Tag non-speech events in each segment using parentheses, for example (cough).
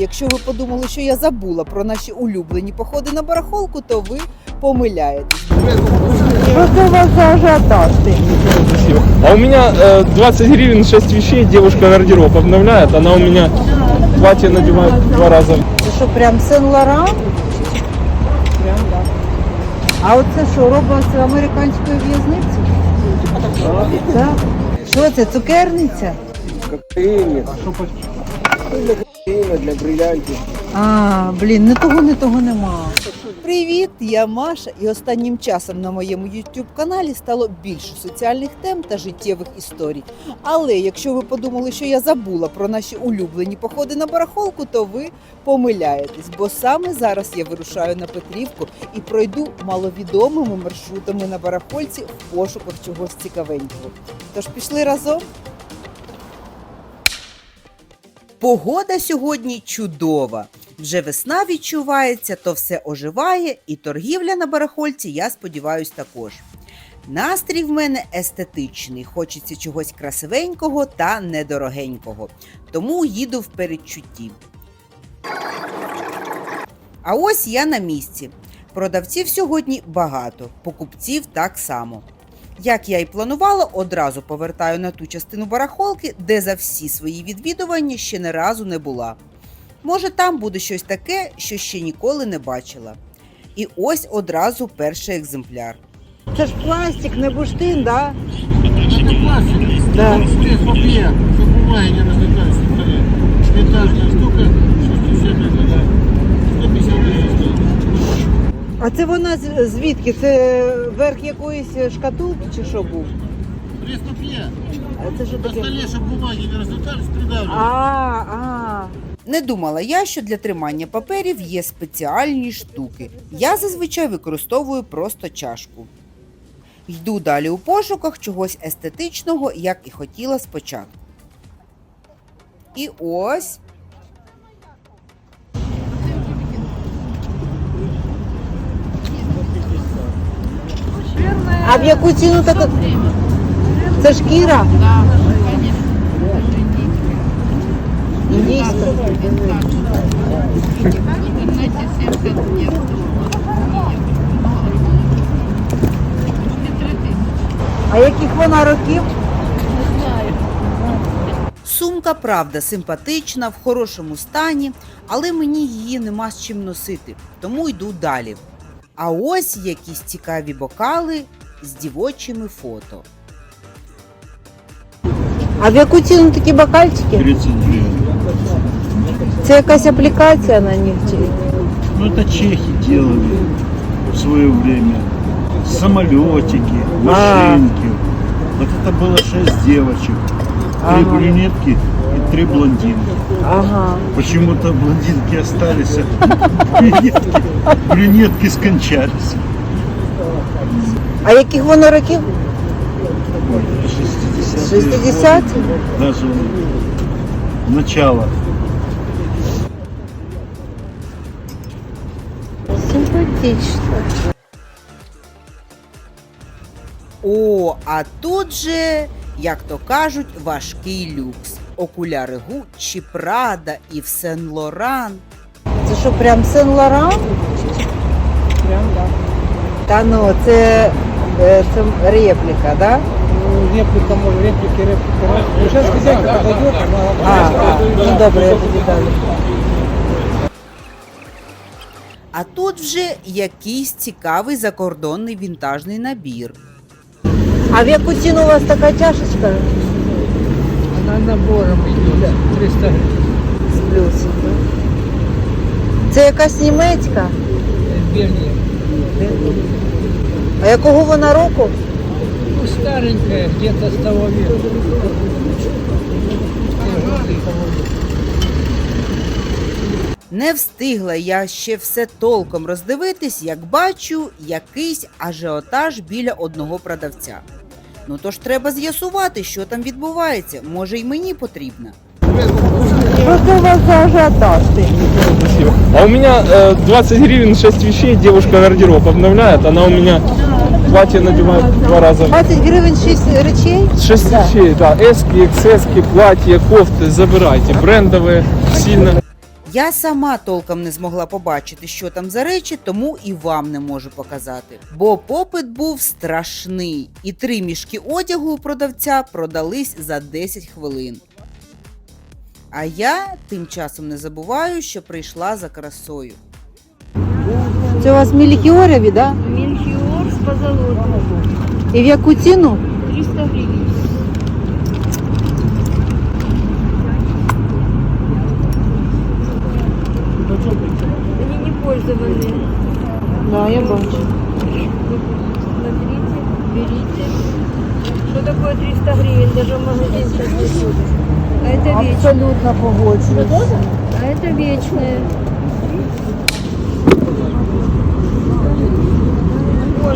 Якщо ви подумали, що я забула про наші улюблені походи на барахолку, то ви помиляєтесь. А у меня э, 20 гривен 6 вещей, девушка гардероб обновляет, она у меня платье надевает два раза. Це що, прям Сен-Лоран? Прям, да. А оце що, робить з американської в'язниці? Так. Що це, цукерниця? Коктейльник. Коктейля, для бриллиантів. А, блін, не того, не того нема. Привіт, я Маша, і останнім часом на моєму youtube каналі стало більше соціальних тем та життєвих історій. Але якщо ви подумали, що я забула про наші улюблені походи на барахолку, то ви помиляєтесь, бо саме зараз я вирушаю на Петрівку і пройду маловідомими маршрутами на барахольці в пошуках чогось цікавенького. Тож пішли разом. Погода сьогодні чудова. Вже весна відчувається, то все оживає, і торгівля на барахольці, я сподіваюсь, також. Настрій в мене естетичний, хочеться чогось красивенького та недорогенького. Тому їду в передчутті. А ось я на місці. Продавців сьогодні багато, покупців так само. Як я і планувала, одразу повертаю на ту частину барахолки, де за всі свої відвідування ще не разу не була. Може, там буде щось таке, що ще ніколи не бачила. І ось одразу перший екземпляр. Це ж пластик, не буштин, да? Це пластик. Да. це бумаги не разлетались на столе. Винтажная штука, 650 гривен. 150 гривен стоит. А це вона з- звідки? Це верх якоїсь шкатулки чи що був? Пресс папье. А Це що На таке? столе, чтобы бумаги не разлетались, А, а. Не думала я, що для тримання паперів є спеціальні штуки. Я зазвичай використовую просто чашку. Йду далі у пошуках чогось естетичного, як і хотіла спочатку. І ось в яку ціну така? Це шкіра? Індійська. А яких вона років? Сумка, правда, симпатична, в хорошому стані, але мені її нема з чим носити, тому йду далі. А ось якісь цікаві бокали з дівочими фото. А в яку ціну такі бокальчики? 30 гривен. Це якась аплікація на них? чи? Ну это чехи делали в свое время. Самолетики, машинки. Вот это было шесть девочек. Три Ага. брюнетки и три блондинки. Ага. Почему-то блондинки остались, а брюнетки, (laughs) брюнетки скончались. А яких воно років? 60 60? Даже начало. Симпатично. О, а тут же, як то кажуть, важкий люкс. Окуляри Гуччі, Прада і в Сен Лоран. Це що, прям Сен-Лоран? Прям, да. Та ну, це, це репліка, да? Реплика, може, реплики, реплики. Ну, сейчас хозяйка подойдет. А, а, ну добре, я тоді далі. А тут вже якийсь цікавий закордонний вінтажний набір. А в яку ціну у вас така чашечка? Она набором идет, 300 гривен. З плюсиком. Це якась німецька? Бельгия. А якого вона року? Ну, старенькая, где-то с того века. Не встигла я ще все толком роздивитись, як бачу якийсь ажіотаж біля одного продавця. Ну то ж треба з'ясувати, що там відбувається. Може, й мені потрібно. Це у вас за ажіотаж? Спасибо. А у меня э, 20 гривен 6 вещей, девушка гардероб обновляет, она у меня платье надевает два раза. 20 гривень 6 речей? 6 вещей, да, эски, XS, платья, кофты, забирайте, брендовые, сильно. Я сама толком не змогла побачити, що там за речі, тому і вам не можу показати. Бо попит був страшний, і три мішки одягу у продавця продались за 10 хвилин. А я тим часом не забуваю, що прийшла за красою. Це у вас мілікіорові, да? С позолотом. І в яку ціну? 300 гривен. Они не пользованные. Да, я бачу. Смотрите, берите. Что такое 300 гривен? Даже в магазин не ходят. А это вечное. Абсолютно погоджуюсь. А это вечное.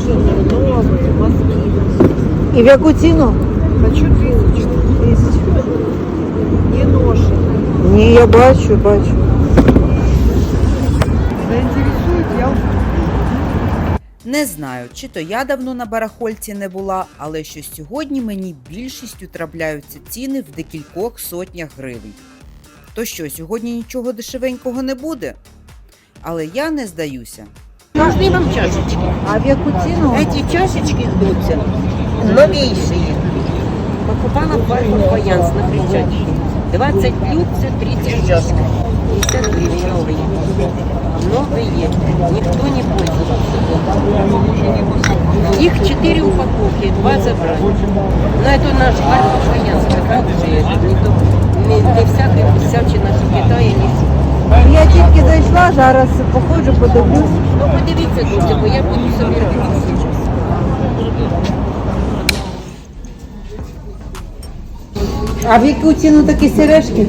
Кожаные, новые, мозги. І в яку ціну? Хочу тысячу. Не ношеные. Ні, я бачу, бачу. Заинтересует, я Не знаю, чи то я давно на барахольці не була, але що сьогодні мені більшістю трапляються ціни в декількох сотнях гривень. То що, сьогодні нічого дешевенького не буде? Але я не здаюся. Нужны вам чашечки. А в яку ціну? Эти чашечки ждутся новейшие. Покупала в Фаянс на Кричатике. 20 блюдце, 30 чашек. 50 гривен новые. Новые. Никто не пользовался. Их 4 упаковки, 2 забрали. Но это наш Бальфа Фаянс, продукция. Это не, не, всякая всячина Китая, не. Я тільки зайшла, зараз походжу, подивлюсь. Ну подивіться дуже, бо я буду собирати. А в яку ціну такі сережки?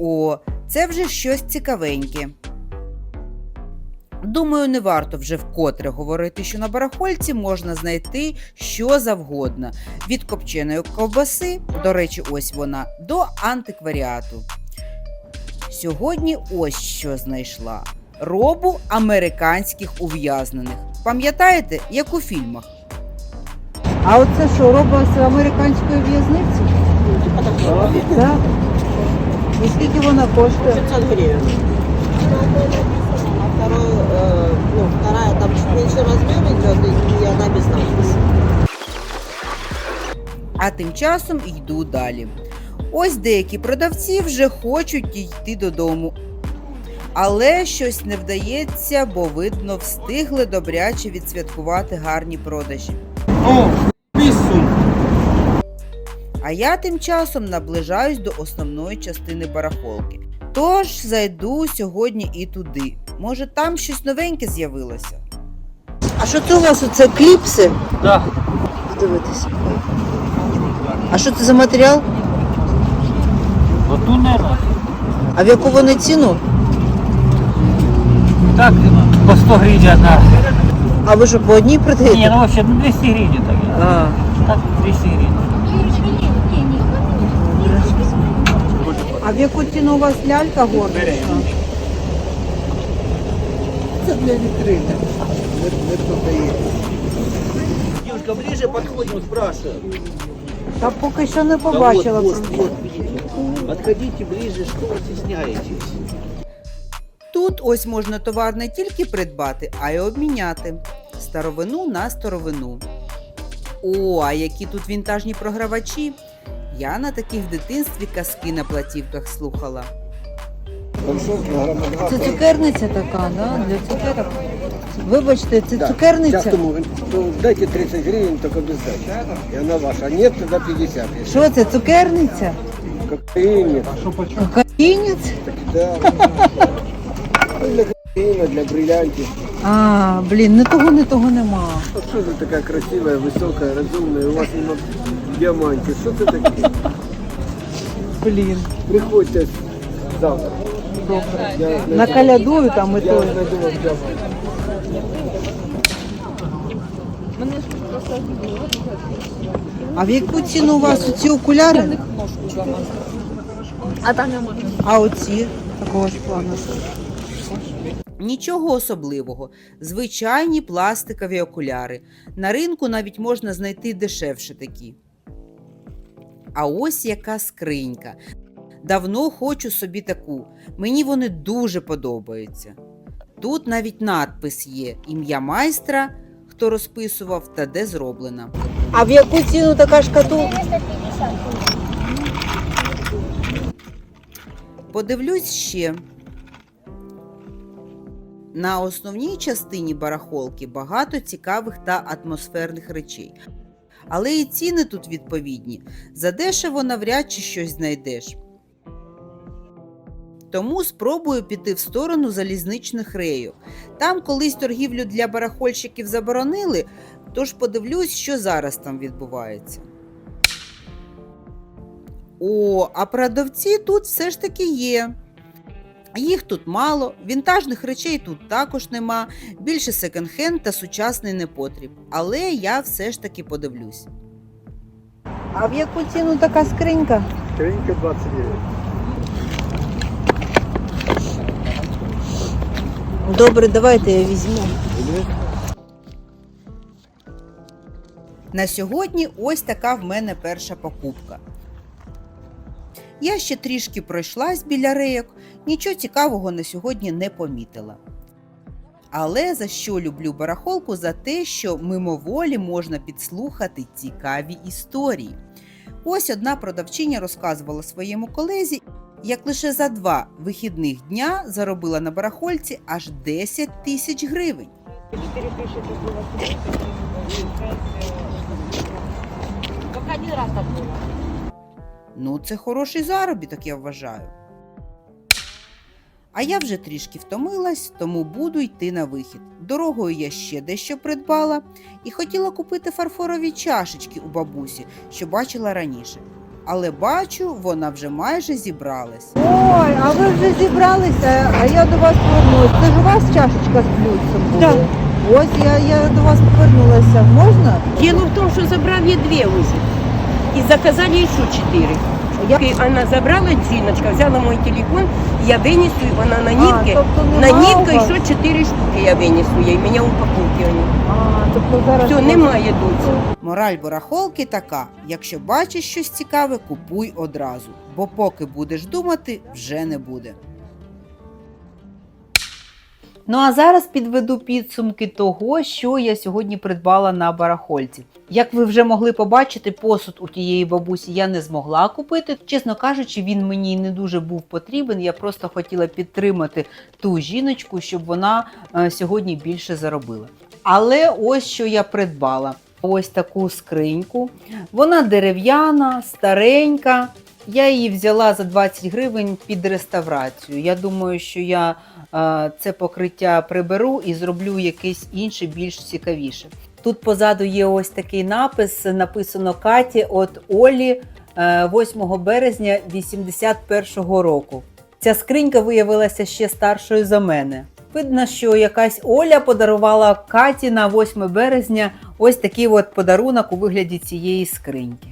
О, це вже щось цікавеньке. Думаю, не варто вже вкотре говорити, що на барахольці можна знайти що завгодно: від копченої ковбаси, до речі, ось вона, до антикваріату. Сьогодні ось що знайшла: робу американських ув'язнених. Пам'ятаєте, як у фільмах? А оце що, робот з американської в'язниці? Так. І скільки вона коштує? 500 гривен. Второй, э, ну, вторая там чуть меньше размер идет, и она без надписи. А тим часом йду далі. Ось деякі продавці вже хочуть йти додому. Але щось не вдається, бо видно, встигли добряче відсвяткувати гарні продажі. А я тим часом наближаюсь до основної частини барахолки. Тож зайду сьогодні і туди. Може, там щось новеньке з'явилося. А що це у вас оце кліпси? Да. Дивитися. А що це за матеріал? Латунь, наверное. А в яку вони ціну? Так, по 100 гривен одна. А ви що по одній Не, продаєте? ну вообще, ну 200 гривен так. А, Так, 200 гривен. а в яку ціну у вас лялька горнична? Девушка, ближе подходим, спрашиваем. Та поки що не побачила. Вот, вот, видите. Подходите ближе, что вы стесняетесь? Тут ось можна товар не тільки придбати, а й обміняти старовину на старовину. О, а які тут вінтажні програвачі! Я на таких в дитинстві казки на платівках слухала. Це цукерниця така, да? Для цукерок. Вибачте, це цукерниця. Ну, дайте 30 гривен только без сдачи. И она ваша. Нет, тогда 50. Если Що це, цукерниця? кокаин нет. Кокаїнець? Да. Ну, Для кокаина, для бриллиантов. А, блін, не того, не того нема. Вот что ты такая красивая, высокая, разумная, у вас нема диаманти. Что ты такие? Блін. Приходите завтра. На калядую там і я то. А в яку ціну у вас ці окуляри? А там я можу. А оці такого ж плану. Нічого особливого, звичайні пластикові окуляри. На ринку навіть можна знайти дешевше такі. А ось яка скринька. Давно хочу собі таку. Мені вони дуже подобаються. Тут навіть надпис є: ім'я майстра, хто розписував та де зроблена. А в яку ціну така шкатулка? Подивлюсь ще. На основній частині барахолки багато цікавих та атмосферних речей. Але і ціни тут відповідні. Задешево навряд чи щось знайдеш. Тому спробую піти в сторону залізничних рейок. Там колись торгівлю для барахольщиків заборонили, тож подивлюсь, що зараз там відбувається. О, а продавці тут все ж таки є. Їх тут мало, вінтажних речей тут також нема, більше секонд-хенд та сучасний непотріб. Але я все ж таки подивлюсь. А в яку ціну така скринька? Скринька 20 Добре, давайте я візьму. На сьогодні ось така в мене перша покупка. Я ще трішки пройшлась біля рейок, нічого цікавого на сьогодні не помітила. Але за що люблю барахолку? За те, що мимоволі можна підслухати цікаві історії. Ось одна продавчиня розказувала своєму колезі, як лише за два вихідних дня заробила на барахольці аж 10 тисяч гривень. Только один раз так. Ну, це хороший заробіток, я вважаю. А я вже трішки втомилась, тому буду йти на вихід. Дорогою я ще дещо придбала і хотіла купити фарфорові чашечки у бабусі, що бачила раніше. Але бачу, вона вже майже зібралась. Ой, а ви вже зібралися, а я до вас повернулася. Це ж у вас чашечка з блюдцем була? Так. Ось я, я до вас повернулася. Можна? Діло в тому, що забрав я дві уже. І заказали ще четыре. Я- И Она забрала, Зиночка, взяла мой телефон, я вынесу его, она на нитке. тобто на нема нитке у вас? еще четыре штуки я вынесу ей, меня упаковки они. А, тобто зараз... Все, немає доці. Мораль барахолки така: якщо бачиш щось цікаве, купуй одразу, бо поки будеш думати, вже не буде. Ну а зараз підведу підсумки того, що я сьогодні придбала на барахольці. Як ви вже могли побачити, посуд у тієї бабусі я не змогла купити. Чесно кажучи, він мені не дуже був потрібен. Я просто хотіла підтримати ту жіночку, щоб вона е, сьогодні більше заробила. Але ось що я придбала: ось таку скриньку. Вона дерев'яна, старенька. Я її взяла за 20 гривень під реставрацію. Я думаю, що я е, це покриття приберу і зроблю якесь інше, більш цікавіше. Тут позаду є ось такий напис: написано Каті от Олі е, 8 березня 81-го року. Ця скринька виявилася ще старшою за мене. Видно, що якась Оля подарувала Каті на 8 березня ось такий от подарунок у вигляді цієї скриньки.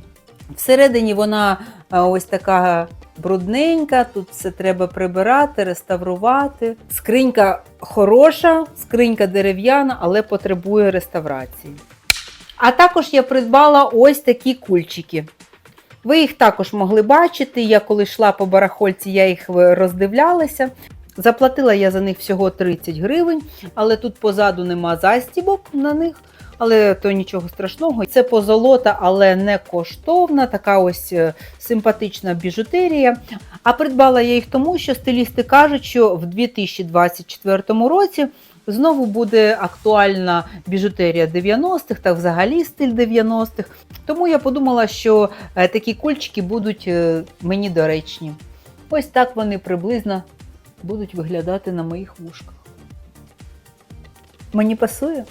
Всередині вона е, ось така брудненька, тут все треба прибирати, реставрувати. Скринька хороша, скринька дерев'яна, але потребує реставрації. А також я придбала ось такі кульчики. Ви їх також могли бачити. Я коли йшла по барахольці, я їх роздивлялася. Заплатила я за них всього 30 гривень, але тут позаду нема застібок на них. Але то нічого страшного. Це позолота, але не коштовна, така ось е, симпатична біжутерія. А придбала я їх тому, що стилісти кажуть, що в 2024 році знову буде актуальна біжутерія 90-х та взагалі стиль 90-х. Тому я подумала, що е, такі кульчики будуть е, мені доречні. Ось так вони приблизно будуть виглядати на моїх вушках. Мені пасує?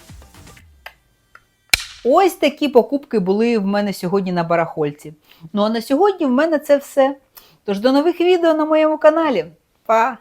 Ось такі покупки були в мене сьогодні на барахольці. Ну а на сьогодні в мене це все. Тож до нових відео на моєму каналі. Па!